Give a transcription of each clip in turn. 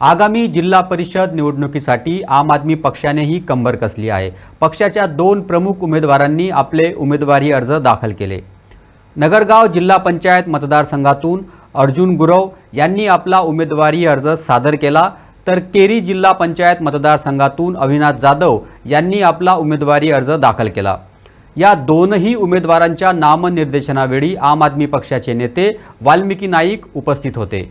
आगामी जिल्हा परिषद निवडणुकीसाठी आम आदमी पक्षानेही कंबर कसली आहे. पक्षाच्या दोन प्रमुख उमेदवारांनी आपले उमेदवारी अर्ज दाखल केले. नगरगाव जिल्हा पंचायत मतदारसंघातून अर्जुन गुरव यांनी आपला उमेदवारी अर्ज सादर केला. तर केरी जिल्हा पंचायत मतदारसंघातून अविनाश जाधव यांनी आपला उमेदवारी अर्ज दाखल केला. या दोनही उमेदवारांच्या नामनिर्देशनावेळी आम आदमी पक्षाचे नेते वाल्मिकी नाईक उपस्थित होते.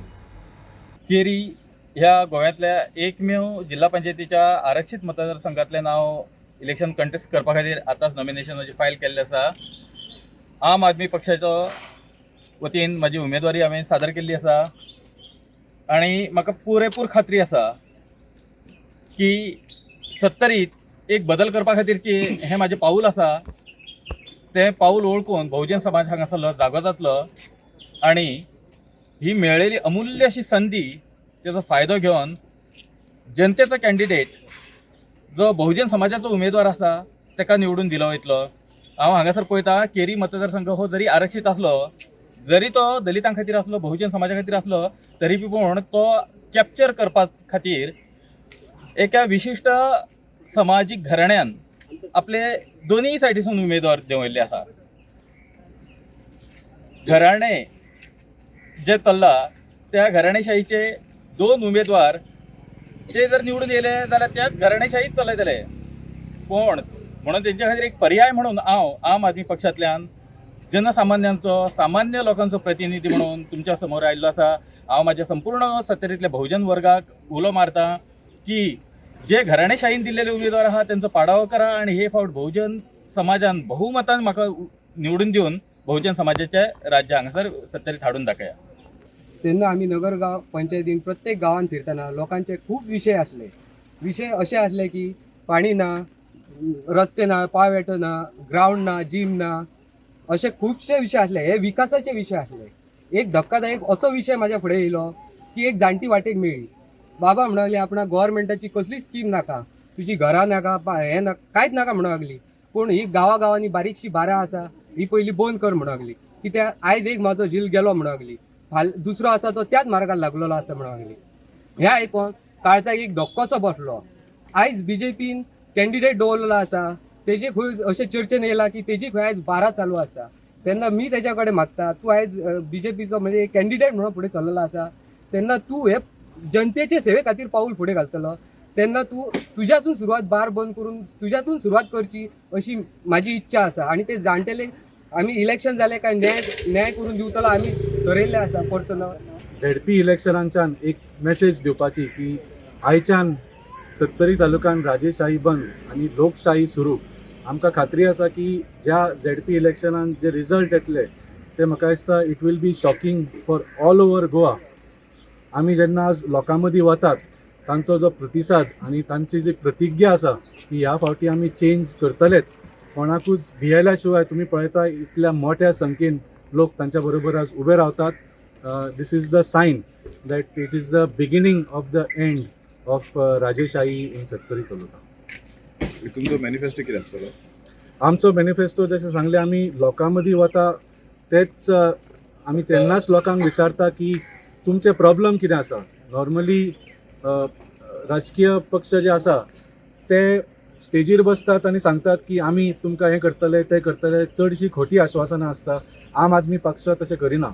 केरी ह्या गोव्यातल्या एकमेव जिल्हा पंचायतीच्या आरक्षित मतदारसंघातले नांव इलेक्शन कंटेस्ट करपा खातीर आतांच नॉमिनेशनाची फायल केल्लें आसा आम आदमी पक्षाचो वतीन म्हजी उमेदवारी हांवें सादर केल्ली आसा. आनी म्हाका पुरेपूर खात्री आसा की सत्तरीत एक बदल करपा खातीरची हें म्हाजें पाऊल आसा तें पाऊल ओळखून बहुजन समाज हांगासरलो जागो जातलो आनी ही मेळलेली अमूल्य अशी संदी त्याचा फायदो घेवन जनतेचो कॅन्डिडेट जो बहुजन समाजाचो उमेदवार आसा ताका निवडून दिलो वयतलो हांव हांगासर पळयता केरी मतदारसंघ हो जरी आरक्षीत आसलो जरी तो दलितां खातीर आसलो बहुजन समाजा खातीर आसलो तरी पूण तो कॅप्चर करपा खातीर एका विशिश्ट समाजीक घराण्यान आपले दोनूय सायडीसून उमेदवार देंवयल्ले आसा घराणे जे चल्ला त्या घराणेशाहीचे दोन उमेदवार ते जर निवडून येले जाल्यार त्या घराणेशाहीच चलयतले पण म्हणून त्यांच्या खातीर एक पर्याय म्हणून हांव आम आदमी पक्षांतल्यान जनसामान्यांचो सामान्य लोकांचो प्रतिनिधी म्हणून तुमच्यासमोर आयिल्लो आसा. हांव माझ्या संपूर्ण सत्तरींतल्या बहुजन वर्गाक उलो मारता की जे घराणेशाहीन दिल्लेले उमेदवार आहात त्यांचो पाडावो करा आणि हे फावट बहुजन समाजान बहुमतान म्हाका निवडून दिवन बहुजन समाजाचे राज्य हांगासर सत्तरीत हाडून दाखया. तेन्ना आमी नगरगाव पंचायतीन प्रत्येक गांवांत फिरतना लोकांचे खूब विशय आसले. विशय असे आसले की पाणी ना रस्ते ना पायवेटो ना ग्रावंड ना जीम ना असे खुबशे विशय आसले. हे विकासाचे विशय आसले. एक धक्कादायक असो विशय म्हाज्या फुडें येयलो की एक जाणटी वाटेक मेळ्ळी. बाबा म्हणाले आपणा गोवोरमेंटाची कसली स्कीम नाका? तुजी घरां नाका हे हें ना कांयच नाका म्हणू लागली. पूण ही गांवा गांवांनी बारीकशी बारां आसा ही पयलीं बंद कर म्हणू लागली. कित्याक आयज एक म्हाजो जील गेलो म्हणू लागली. फाल दुसरो आसा तो त्याच मार्गार लागलेलो आसा म्हणून सांगली ह्या आयकोन काळजाक एक धक्कोसो बसलो. आयज बी जे पीन कॅन्डिडेट दवरलेलो आसा तेजे खंय अशें चर्चेन येयला की तेजी खंय आयज बारा चालू आसा तेन्ना मी तेज्या कडेन मागता तूं आयज बी जे पीचो म्हणजे कॅन्डिडेट म्हणून फुडें चललेलो आसा तेन्ना तूं हे जनतेचे सेवे खातीर पाऊल फुडें घालतलो. तेन्ना तूं तुज्यासून सुरवात बार बंद करून तुज्यातून सुरवात करची अशी म्हाजी इच्छा आसा आनी ते जाणटेले आमी इलेक्शन जालें काय न्याय न्याय करून दिवचलो आमी ठरयल्लें आसा पर्सनल झेडपी इलेक्शनांच्यान एक मेसेज दिवपाची की आयच्यान सत्तरी तालुक्यान राजेशाही बंद आणि लोकशाही सुरू. आमकां खात्री आसा की ज्या झेडपी इलेक्शनान जे रिजल्ट येतले ते म्हाका दिसता it will be shocking for all over Goa आमी जेन्ना आज लोकां मदीं वतात तांचो जो प्रतिसाद आनी तांची जी प्रतिज्ञा आसा की ह्या फावटी आमी चेंज करतलेच. कोणाकूच भियेल्या शिवाय तुमी पळयता इतल्या मोठ्या संख्येन लोक तांच्या बरोबर आज उबे रावतात this is the sign that it is the beginning of the end of राजेशाही इन सत्तरी तालुका. तुमचो मॅनिफेस्टो कितें आसतलो आमचो मॅनिफेस्टो जशें सांगलें आमी लोकां मदीं वता तेच आमी तेन्नाच लोकांक विचारता की तुमचे प्रॉब्लम कितें आसा नॉर्मली राजकीय पक्ष जे आसा ते स्टेजीर बसतात आनी सांगतात की आमी तुमकां हें करतले तें करतले चडशी खोटी आश्वासनां आसता आम आदमी पक्ष तशें करिना.